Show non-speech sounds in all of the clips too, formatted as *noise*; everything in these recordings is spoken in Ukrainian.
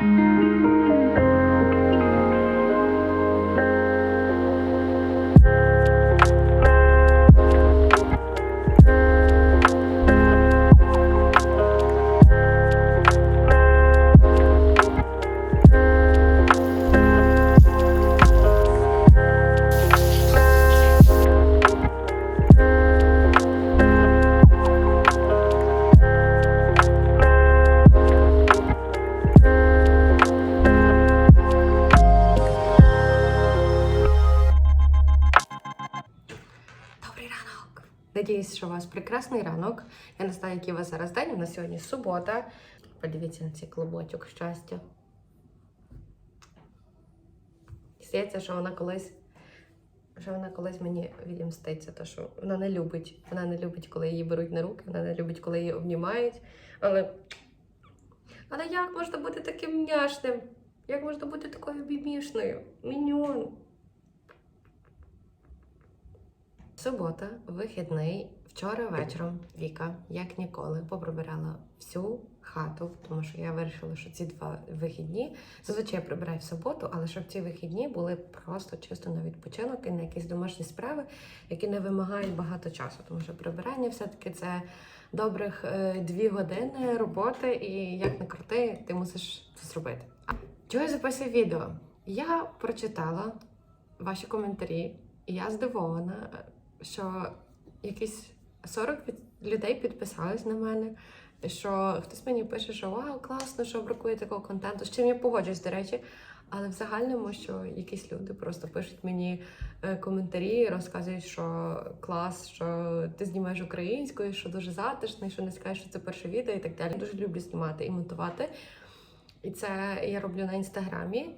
Добрий прекрасний ранок. Я не знаю, який у вас зараз день. У нас сьогодні субота. Подивіться на цей клубочок щастя. Здається, що вона колись. Що вона колись мені відімститься, то що вона не любить. Вона не любить, коли її беруть на руки, вона не любить, коли її обнімають. Але. Але як можна бути таким няшним? Як можна бути такою бібішною? Міньон. Субота, вихідний. Вчора вечором Віка, як ніколи, поприбирала всю хату, тому що я вирішила, що ці два вихідні зазвичай я прибираю в суботу, але щоб ці вихідні були просто чисто на відпочинок і на якісь домашні справи, які не вимагають багато часу, тому що прибирання все-таки це добрих е, дві години роботи, і як не крути, ти мусиш це зробити. Чого я записую відео? Я прочитала ваші коментарі, і я здивована, що якісь 40 людей підписались на мене. Що хтось мені пише, що вау, класно, що бракує такого контенту. З чим я погоджуюсь, до речі. Але в загальному, що якісь люди просто пишуть мені е, коментарі, розказують, що клас, що ти знімаєш українською, що дуже затишно, що не скажеш, що це перше відео і так далі. Дуже люблю знімати і монтувати. І це я роблю на інстаграмі.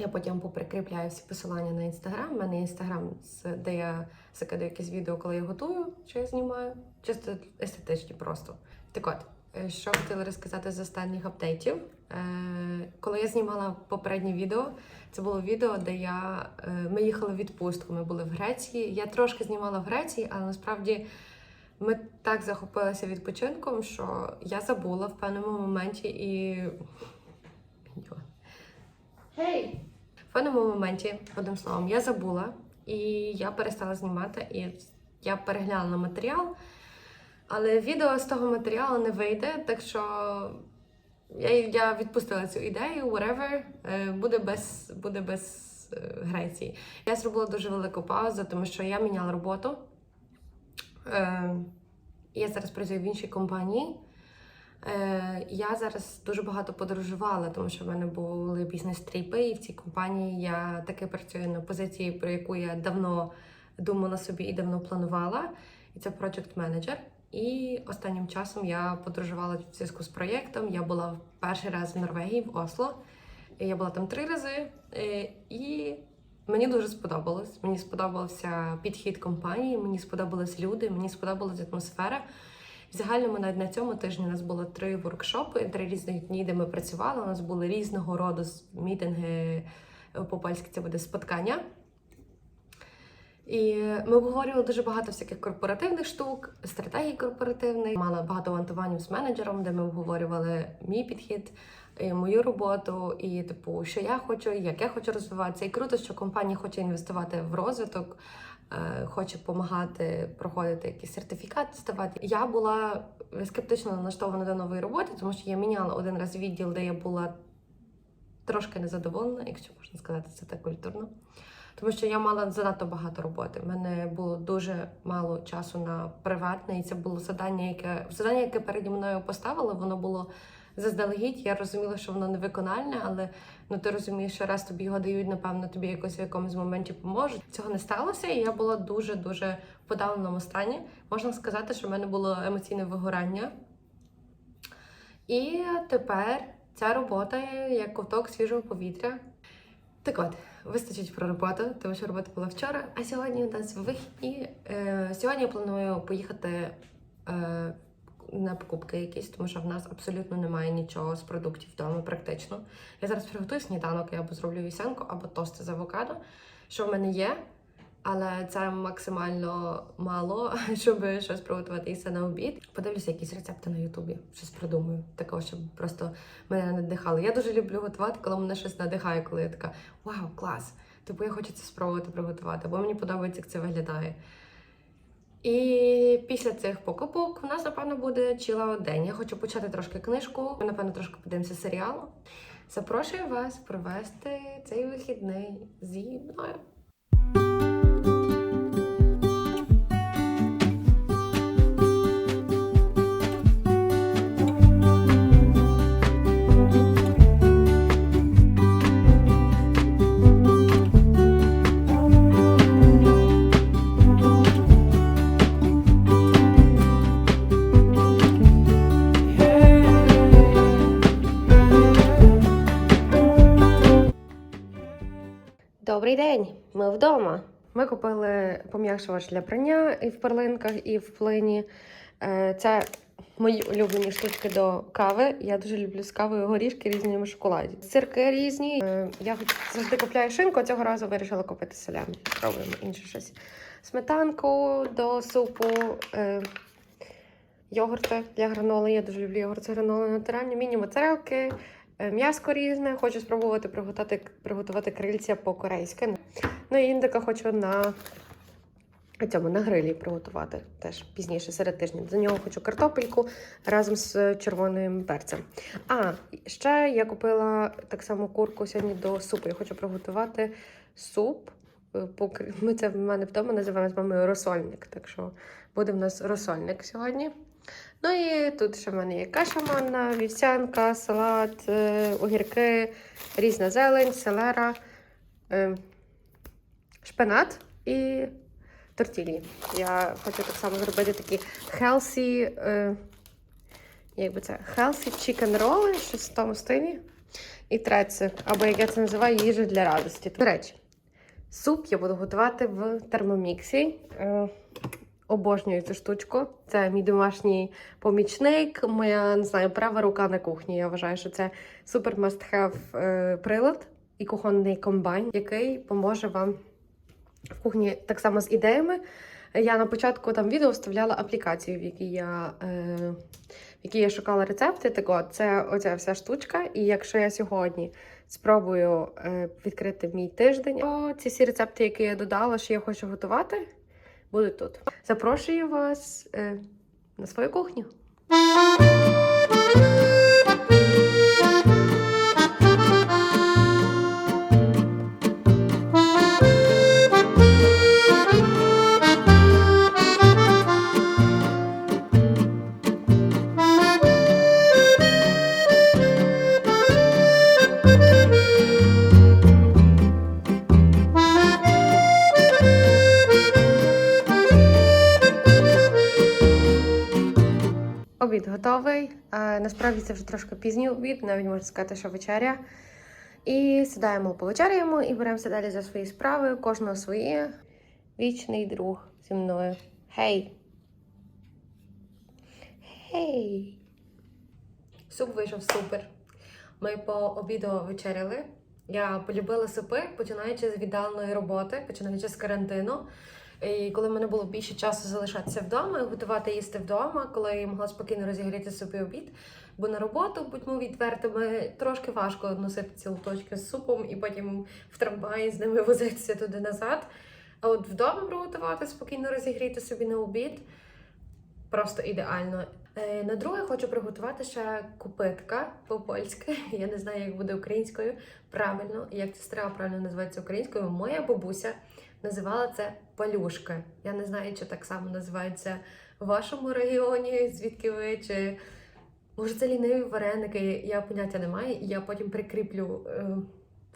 Я потім поприкріпляю всі посилання на інстаграм. У мене інстаграм, де я закидаю якісь відео, коли я готую, що я знімаю. Чисто естетичні просто. Так от, е, що хотіла розказати з останніх апдейтів. Е, Коли я знімала попереднє відео, це було відео, де я, е, ми їхали в відпустку. Ми були в Греції. Я трошки знімала в Греції, але насправді ми так захопилися відпочинком, що я забула в певному моменті і. Гей! В певному моменті, одним словом, я забула і я перестала знімати, і я переглянула матеріал. Але відео з того матеріалу не вийде, так що я, я відпустила цю ідею, whatever, е, буде без, буде без е, Греції. Я зробила дуже велику паузу, тому що я міняла роботу. Е, Я зараз працюю в іншій компанії. Е, Я зараз дуже багато подорожувала, тому що в мене були бізнес-тріпи, і в цій компанії я таки працюю на позиції, про яку я давно думала собі і давно планувала. І це project менеджер. І останнім часом я подорожувала в зв'язку з проєктом. Я була перший раз в Норвегії, в Осло. Я була там три рази, Е, і мені дуже сподобалось. Мені сподобався підхід компанії, мені сподобались люди, мені сподобалась атмосфера. В загальному навіть на цьому тижні у нас було три воркшопи, три різних дні, де ми працювали. У нас були різного роду мітинги, е, по-польськи це буде споткання. І ми обговорювали дуже багато всяких корпоративних штук, стратегій корпоративних. Мала багато вантуванів з менеджером, де ми обговорювали мій підхід, і мою роботу, і типу, що я хочу, як я хочу розвиватися. І круто, що компанія хоче інвестувати в розвиток, е, хоче допомагати проходити якісь сертифікати, ставати. Я була скептично налаштована до нової роботи, тому що я міняла один раз відділ, де я була трошки незадоволена, якщо можна сказати це так культурно. Тому що я мала занадто багато роботи. У мене було дуже мало часу на приватне, і це було завдання, яке завдання, яке переді мною поставили, воно було заздалегідь. Я розуміла, що воно невикональне, але ну ти розумієш, що раз тобі його дають, напевно, тобі якось в якомусь моменті поможуть. Цього не сталося, і я була дуже дуже в подавленому стані. Можна сказати, що в мене було емоційне вигорання. І тепер ця робота як ковток свіжого повітря. Так от, вистачить про роботу, тому що робота була вчора, а сьогодні у нас вихідні. Е, сьогодні я планую поїхати е, на покупки якісь, тому що в нас абсолютно немає нічого з продуктів вдома, практично. Я зараз приготую сніданок, я або зроблю вісянку, або тости з авокадо. Що в мене є? Але це максимально мало, *laughs* щоб щось приготувати їсти на обід. Подивлюся якісь рецепти на Ютубі, щось придумаю. Такого, щоб просто мене надихало. Я дуже люблю готувати, коли мене щось надихає, коли я така вау, клас! Типу я хочу це спробувати приготувати, бо мені подобається, як це виглядає. І після цих покупок у нас, напевно, буде чіла день. Я хочу почати трошки книжку. Ми, напевно, трошки подивимося серіалу. Запрошую вас провести цей вихідний зі мною. Добрий день, ми вдома. Ми купили пом'якшувач для прання і в перлинках, і в плині. Е, Це мої улюблені штучки до кави. Я дуже люблю з кавою горішки різні шоколаді. Сирки різні. Е, Я завжди купляю шинку, а цього разу вирішила купити селями. Пробуємо інше щось. Сметанку до супу. е, Йогурти для граноли. Я дуже люблю йогурт з граноли натуральні, міні-моцарелки, е, м'яско різне. Хочу спробувати приготувати, приготувати крильця по-корейськи. Ну і індика хочу на цьому на грилі приготувати теж пізніше серед тижня. До нього хочу картопельку разом з червоним перцем. А ще я купила так само курку сьогодні до супу. Я хочу приготувати суп. е, Ми це в мене вдома називаємо з мамою розсольник. Так що буде в нас розсольник сьогодні. Ну і тут ще в мене є каша манна, вівсянка, салат, е, огірки, різна зелень, селера, е, шпинат і тортілі. Я хочу так само зробити такі healthy, е, як би це, healthy chicken роли, щось в тому стилі. І третє, або як я це називаю, їжа для радості. До речі, суп я буду готувати в термоміксі. Обожнюю цю штучку. Це мій домашній помічник, моя не знаю, права рука на кухні. Я вважаю, що це супер е, прилад і кухонний комбайн, який поможе вам в кухні так само з ідеями. Я на початку там відео вставляла аплікацію, в якій я, е, в якій я шукала рецепти. Так от, це оця вся штучка. І якщо я сьогодні спробую е, відкрити мій тиждень, то ці всі рецепти, які я додала, що я хочу готувати, будуть тут. Запрошую вас е, на свою кухню. Готовий. Насправді це вже трошки пізній обід, навіть можна сказати, що вечеря. І сідаємо, повечеряємо і беремося далі за свої справи. Кожного своє. Вічний друг зі мною. Гей! Гей! Суп вийшов супер. Ми по обіду вечеряли. Я полюбила супи, починаючи з віддаленої роботи, починаючи з карантину. І коли в мене було більше часу залишатися вдома, готувати їсти вдома, коли я могла спокійно розігріти собі обід. Бо на роботу, будьмо відвертими, трошки важко носити ці лоточки з супом і потім в трамваї з ними *laughs* возитися туди назад. А от вдома приготувати, спокійно розігріти собі на обід просто ідеально. Е, На друге хочу приготувати ще купитка по-польськи. *laughs* Я не знаю, як буде українською правильно, як ця страва правильно називається українською. Моя бабуся називала це палюшка. Я не знаю, чи так само називається в вашому регіоні, звідки ви, чи може це ліниві вареники, я поняття не маю. Я потім прикріплю е,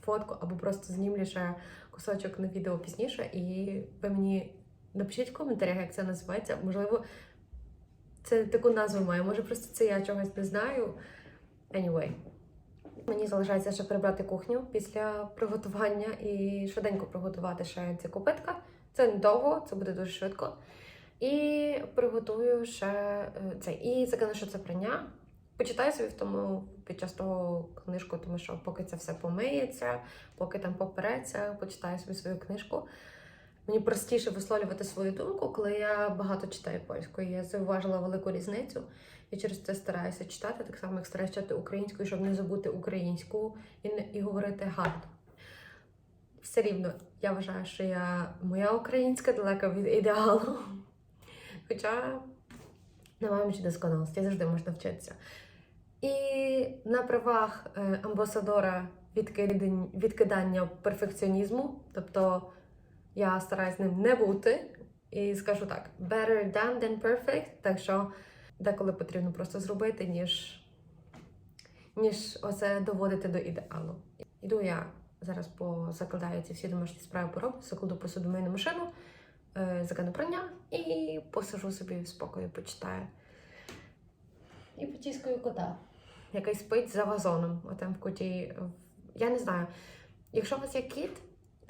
фотку або просто знімлю ще кусочок на відео пізніше, і ви мені напишіть в коментарях, як це називається. Можливо, це таку назву має. Може, просто це я чогось не знаю. Anyway. Мені залишається ще прибрати кухню після приготування і швиденько приготувати ще ці копитка. Це недовго, це буде дуже швидко. І приготую ще е, це. І закину, що це прання. Почитаю собі в тому під час того книжку, тому що поки це все помиється, поки там попереться, почитаю собі свою книжку. Мені простіше висловлювати свою думку, коли я багато читаю польською. Я зауважила велику різницю. І через це стараюся читати, так само як стараюся читати українською, щоб не забути українську і, не, і говорити гарно. Все рівно, я вважаю, що я моя українська далека від ідеалу. Хоча межі досконалості, завжди можна вчитися. І на правах е, амбасадора відкидання перфекціонізму, тобто я стараюсь ним не бути. І скажу так: better done than perfect, так що деколи потрібно просто зробити, ніж, ніж оце доводити до ідеалу. Іду я зараз позакладаю ці всі домашні справи пороблю, закладу посудомийну машину, е, закину прання і посажу собі в спокою, почитаю. І потіскаю кота, який спить за вазоном, отам в куті. Я не знаю, якщо у вас є кіт,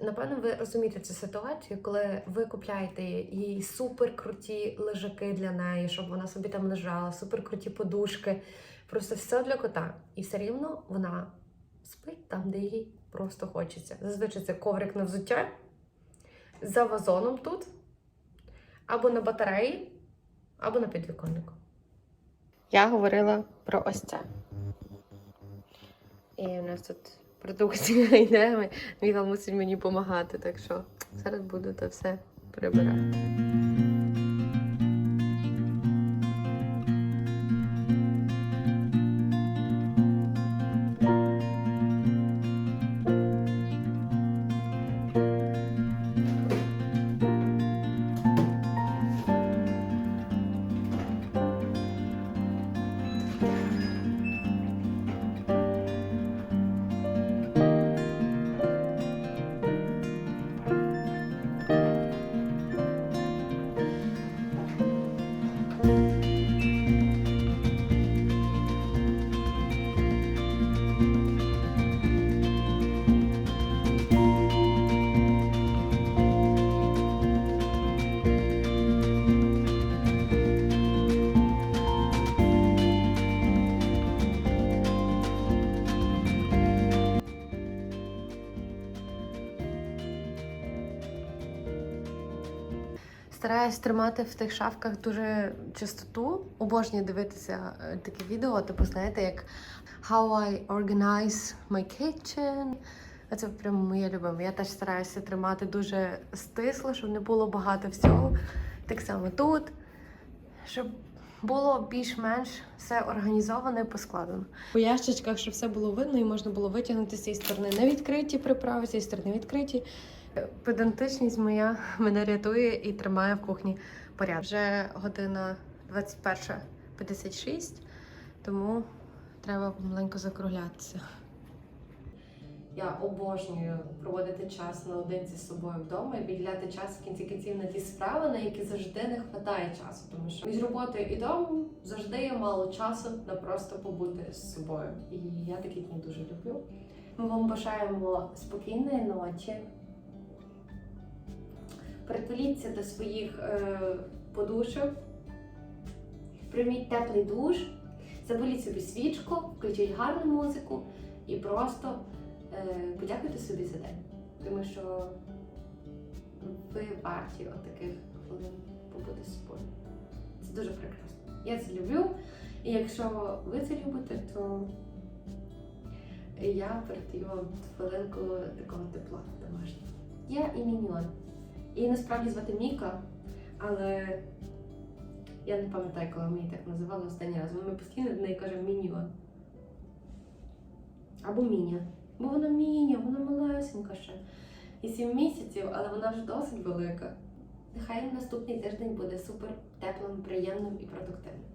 напевно, ви розумієте цю ситуацію, коли ви купляєте їй супер круті лежаки для неї, щоб вона собі там лежала, супер круті подушки, просто все для кота. І все рівно вона спить там, де їй просто хочеться. Зазвичай це коврик на взуття, за вазоном тут, або на батареї, або на підвіконнику. Я говорила про ось це. І у нас тут продукція *laughs* йде. Міхал мусить мені допомагати, так що зараз буду це все прибирати. Стараюсь тримати в тих шафках дуже чистоту. Обожнюю дивитися е, такі відео, типу, знаєте, як How I Organize My Kitchen. Це прямо моє любиме. Я теж стараюся тримати дуже стисло, щоб не було багато всього. Так само тут, щоб було більш-менш все організовано і поскладено. У ящичках, щоб все було видно і можна було витягнути з цієї сторони не відкриті приправи, з цієї сторони відкриті. Педантичність моя *laughs* мене рятує і тримає в кухні порядок. Вже година 21.56, тому треба маленько закруглятися. Я обожнюю проводити час наодинці з собою вдома і відділяти час в кінці кінців на ті справи, на які завжди не вистачає часу. Тому що між роботою і домом завжди є мало часу на просто побути з собою. І я такі дні дуже люблю. Ми вам бажаємо спокійної ночі. Притуліться до своїх е, подушок, прийміть теплий душ, заберіть собі свічку, включіть гарну музику і просто е, подякуйте собі за день. Тому що ви варті отаких хвилин побути з собою. Це дуже прекрасно. Я це люблю. І якщо ви це любите, то я передаю вам хвилинку такого тепла домашнього. Я і міньйон. Її насправді звати Міка, але я не пам'ятаю, коли ми її так називали останній раз. Ми постійно до неї кажемо Мініон. Або Міня. Бо вона Міня, вона малесенька ще. І сім місяців, але вона вже досить велика. Нехай наступний тиждень буде супер теплим, приємним і продуктивним.